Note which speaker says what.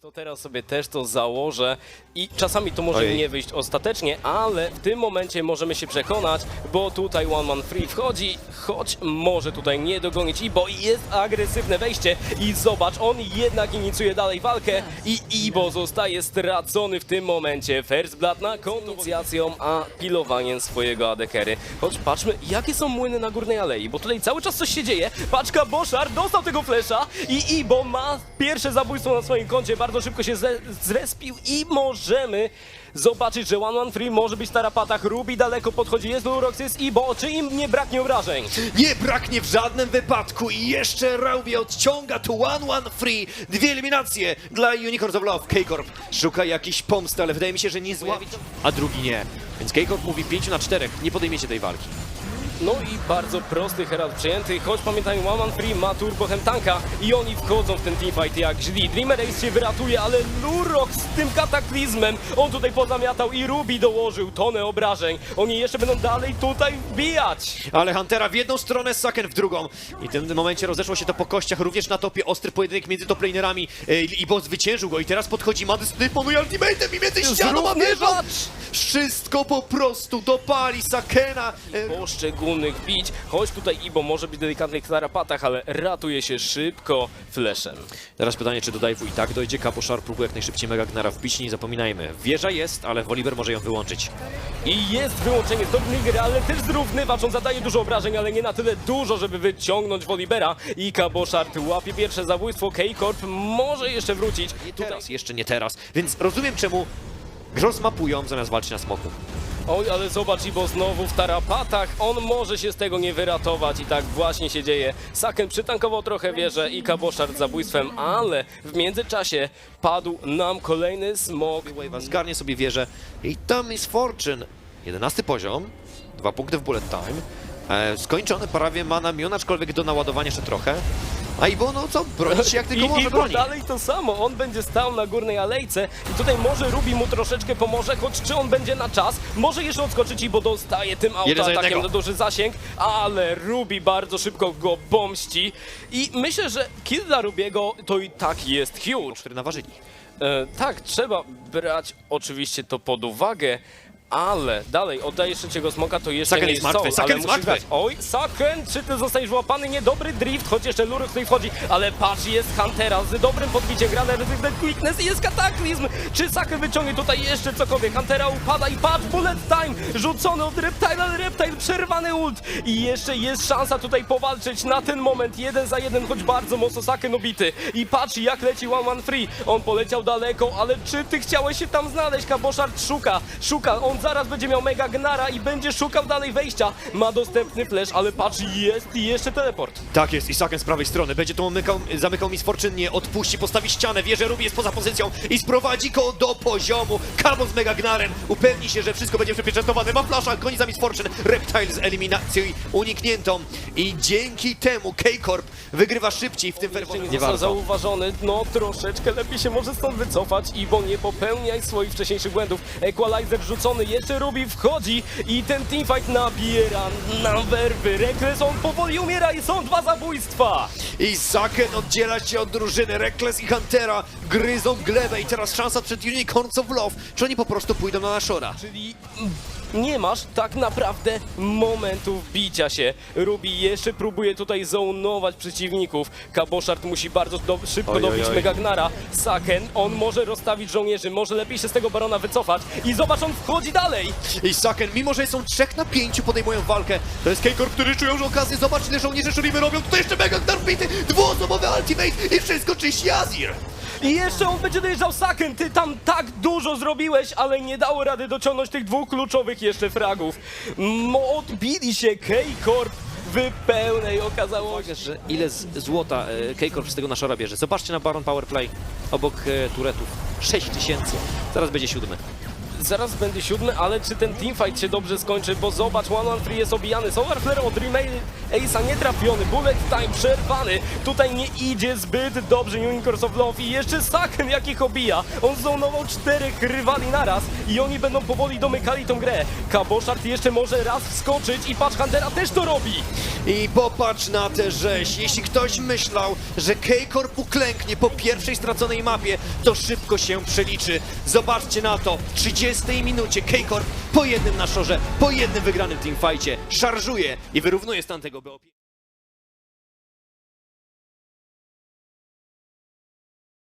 Speaker 1: To teraz sobie też to założę i czasami to może
Speaker 2: Ojej.
Speaker 1: nie wyjść ostatecznie, ale w tym momencie możemy się przekonać, bo tutaj One Man Free wchodzi, choć może tutaj nie dogonić i bo jest agresywne wejście i zobacz, on jednak inicjuje dalej walkę i Ibo zostaje stracony w tym momencie. First Blood na kontynuacją, a pilowaniem swojego adekery. Choć patrzmy, jakie są młyny na górnej alei, bo tutaj cały czas coś się dzieje. Paczka Boszar dostał tego flesza i Ibo ma pierwsze zabójstwo na swoim koncie, bardzo szybko się zrespił i możemy zobaczyć, że One One Free może być w tarapatach. Ruby daleko podchodzi, jest Luroxys Ibo, czy im nie braknie obrażeń?
Speaker 2: Nie braknie w żadnym wypadku i jeszcze Raubie odciąga tu one one free. Dwie eliminacje dla Unicorns of Love. K-Corp szuka jakiejś pomsty, ale wydaje mi się, że nie złapi, a drugi nie. Więc K-Corp mówi 5 na 4, nie podejmiecie tej walki.
Speaker 1: No i bardzo prosty Herald przyjęty, choć pamiętajmy, One Man Free ma turbo tanka i oni wchodzą w ten teamfight jak źli. Dreamer Ace się wyratuje, ale Lurox z tym kataklizmem, on tutaj pozamiatał i Ruby dołożył tonę obrażeń. Oni jeszcze będą dalej tutaj wbijać.
Speaker 2: Ale Huntera w jedną stronę, Saken w drugą. I w tym momencie rozeszło się to po kościach, również na topie ostry pojedynek między toplanerami. E, I bo zwyciężył go i teraz podchodzi Mady z wyponuje ultimatem i między ścianą a! Wszystko po prostu dopali Sakena. E,
Speaker 1: Poszczególnych bić, choć tutaj Ibo może być delikatny w tarapatach, ale ratuje się szybko fleszem.
Speaker 2: Teraz pytanie, czy do dive'u i tak dojdzie. Kaposzar próbuje jak najszybciej Mega Gnara wbić, nie zapominajmy. Wieża jest, ale Woliber może ją wyłączyć.
Speaker 1: I jest wyłączenie Stormlinger, ale też zrównywacz. On zadaje dużo obrażeń, ale nie na tyle dużo, żeby wyciągnąć Wolibera. I Kaboszart łapie pierwsze zabójstwo. K-Corp może jeszcze wrócić.
Speaker 2: Nie teraz, jeszcze nie teraz. Więc rozumiem, czemu Gross mapują zamiast walczyć na smoku.
Speaker 1: Oj, ale zobacz, Ibo znowu w tarapatach. On może się z tego nie wyratować i tak właśnie się dzieje. Saken przytankował trochę wieżę i Kaboszart zabójstwem, ale w międzyczasie padł nam kolejny smok.
Speaker 2: Wave'a zgarnie sobie wieżę i tam jest Fortune. 11 poziom, dwa punkty w bullet time. E, skończony prawie ma namion, aczkolwiek do naładowania jeszcze trochę. A Ibo, no co, broni się jak tylko
Speaker 1: I
Speaker 2: może
Speaker 1: Ibo
Speaker 2: broni.
Speaker 1: dalej to samo, on będzie stał na górnej alejce i tutaj może Ruby mu troszeczkę pomoże, choć czy on będzie na czas, może jeszcze odskoczyć, bo dostaje tym autoatakiem na duży zasięg, ale Ruby bardzo szybko go pomści i myślę, że kill dla Rubiego to i tak jest huge.
Speaker 2: Który naważyli.
Speaker 1: E, tak, trzeba brać oczywiście to pod uwagę, ale dalej, oddajesz trzeciego smoka, to jeszcze
Speaker 2: Saken
Speaker 1: nie
Speaker 2: jest
Speaker 1: jest
Speaker 2: martwy,
Speaker 1: soul,
Speaker 2: Saken
Speaker 1: ale
Speaker 2: jest
Speaker 1: musisz
Speaker 2: martwy.
Speaker 1: grać. Oj, Saken, czy ty zostaniesz łapany? Niedobry drift, choć jeszcze Lurek tutaj wchodzi, ale patrz, jest Huntera z dobrym podbiciem, gra na Resistant Quickness i jest kataklizm! Czy Saken wyciągnie tutaj jeszcze cokolwiek? Huntera upada i patrz, bullet time, rzucony od Reptile, ale Reptile przerwany ult i jeszcze jest szansa tutaj powalczyć na ten moment, jeden za jeden, choć bardzo mocno Saken obity i patrz jak leci One One Free, on poleciał daleko, ale czy ty chciałeś się tam znaleźć? Kaboszard szuka, szuka, on zaraz będzie miał Mega Gnara i będzie szukał dalej wejścia, ma dostępny flash, ale patrz, jest i jeszcze teleport.
Speaker 2: Tak jest, i Saken z prawej strony będzie tu omykał, zamykał Miss Fortune, nie odpuści, postawi ścianę, wie, że Ruby jest poza pozycją i sprowadzi go do poziomu. Kabo z Mega Gnarem upewni się, że wszystko będzie przypieczętowane. Ma flasza, goni za Miss Fortune, Reptile z eliminacji unikniętą i dzięki temu K-Corp wygrywa szybciej w tym fairballu.
Speaker 1: nie został zauważony, no troszeczkę lepiej się może stąd wycofać i bo nie popełniaj swoich wcześniejszych błędów. Equalizer rzucony, jeszcze Ruby wchodzi i ten teamfight nabiera na werwy. Rekles on powoli umiera i są dwa zabójstwa.
Speaker 2: I Saken oddziela się od drużyny. Reckless i Huntera gryzą glebę i teraz szansa przed Unicorns of Love. Czy oni po prostu pójdą na Nashora?
Speaker 1: Czyli nie masz tak naprawdę momentu wbicia się. Ruby jeszcze próbuje tutaj zonować przeciwników. Kaboszart musi bardzo do, szybko
Speaker 2: Oj, oj,
Speaker 1: dobić
Speaker 2: oj.
Speaker 1: Megagnara. Saken, on może rozstawić żołnierzy, może lepiej się z tego barona wycofać. I zobacz, on wchodzi dalej.
Speaker 2: I Saken, mimo że są 3 na 5, podejmują walkę. To jest K-Corp, który czują, że okazję. Zobacz, ile żołnierzy Shurimy robią. Tutaj jeszcze Mega Gnar dwuosobowy ultimate i wszystko czyści Azir.
Speaker 1: I jeszcze on będzie dojeżdżał Saken. Ty tam tak dużo zrobiłeś, ale nie dało rady dociągnąć tych dwóch kluczowych jeszcze fragów. Odbili się K-Corp w pełnej okazałości.
Speaker 2: że ile złota e, K-Corp z tego Nashora bierze. Zobaczcie na Baron Powerplay obok e, turetów. 6 tysięcy. Zaraz będzie siódmy
Speaker 1: zaraz będę siódmy, ale czy ten teamfight się dobrze skończy, bo zobacz, One One Free jest obijany, Solar Flare od Remail Ace'a nie trafiony, Bullet Time przerwany, tutaj nie idzie zbyt dobrze Unicorns of Love i jeszcze Saken jak ich obija, on zonował czterech rywali naraz i oni będą powoli domykali tą grę, Kaboszart jeszcze może raz wskoczyć i patrz, Huntera też to robi!
Speaker 2: I popatrz na tę rzeź, jeśli ktoś myślał, że K-Corp uklęknie po pierwszej straconej mapie, to szybko się przeliczy, zobaczcie na to, 30 40 minucie Kejkor po jednym na szorze, po jednym wygranym teamfightie szarżuje i wyrównuje stan tego BOP.